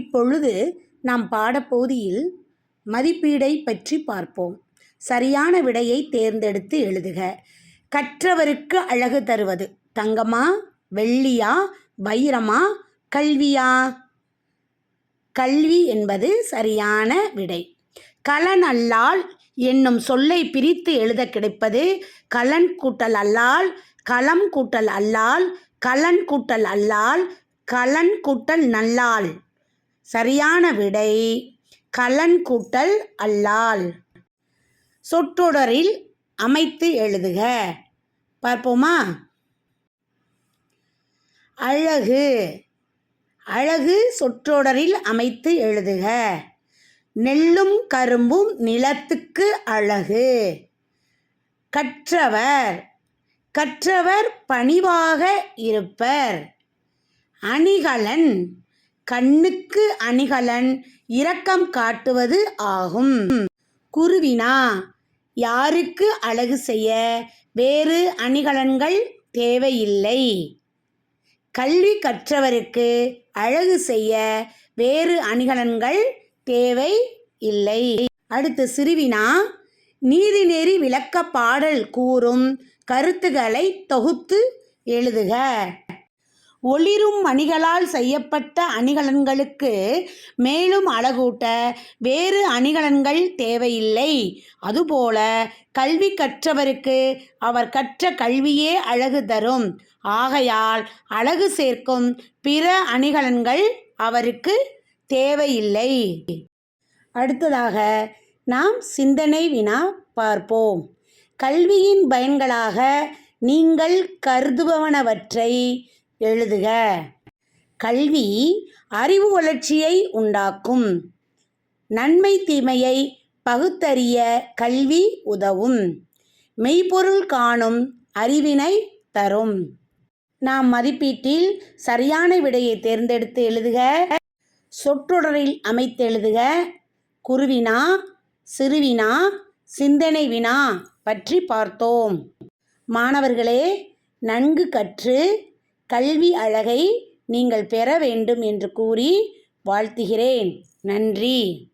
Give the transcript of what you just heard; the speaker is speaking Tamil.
இப்பொழுது நாம் பாடப்பகுதியில் மதிப்பீடை பற்றி பார்ப்போம். சரியான விடையை தேர்ந்தெடுத்து எழுதுக. கற்றவருக்கு அழகு தருவது. தங்கமா வெள்ளியா வைரமா கல்வியா? கல்வி என்பது சரியான விடை. கலன் அல்லால் என்னும் சொல்லை பிரித்து எழுத கிடைப்பது கலன் கூட்டல் அல்லால் களம் கூட்டல் அல்லால் கலன் கூட்டல் அல்லால் கலன் கூட்டல் நல்லால். சரியான விடை. கலன் கூட்டல் அல்லால். சொற்றொடரில் அமைத்து எழுதுக. பார்ப்போமா? அழகு. அழகு சொற்றொடரில் அமைத்து எழுதுக. நெல்லும் கரும்பும் நிலத்துக்கு அழகு. கற்றவர். கற்றவர் பணிவாக இருப்பர். அணிகலன். கண்ணுக்கு அணிகலன் இரக்கம் காட்டுவது ஆகும். குருவினா யாருக்கு அழகு செய்ய வேறு அணிகலன்கள் தேவையில்லை. கல்வி கற்றவருக்கு அழகு செய்ய வேறு அணிகலன்கள் தேவை இல்லை அடுத்து சிறுவினா நீதிநெறி விளக்க பாடல் கூறும் கருத்துக்களை தொகுத்து எழுதுக. ஒளிரும் மணிகளால் செய்யப்பட்ட அணிகலன்களுக்கு மேலும் அழகூட்ட வேறு அணிகலன்கள் தேவையில்லை. அதுபோல கல்வி கற்றவருக்கு அவர் கற்ற கல்வியே அழகு தரும். ஆகையால் அழகு சேர்க்கும் பிற அணிகலன்கள் அவருக்கு தேவையில்லை. அடுத்ததாக நாம் சிந்தனை வினா பார்ப்போம். கல்வியின் பயன்களாக நீங்கள் கருதுபவனவற்றை எழுதுக. கல்வி அறிவு வளர்ச்சியை உண்டாக்கும். நன்மை தீமையை பகுத்தறிய கல்வி உதவும். மெய்ப்பொருள் காணும் அறிவினை தரும். நாம் மதிப்பீட்டில் சரியான விடையை தேர்ந்தெடுத்து எழுதுக. சொற்றொடரில் அமைத்து எழுதுக. குருவினா சிறுவினா சிந்தனை வினா பற்றி பார்த்தோம். மாணவர்களே நன்கு கற்று கல்வி அழகை நீங்கள் பெற வேண்டும் என்று கூறி வாழ்த்துகிறேன். நன்றி.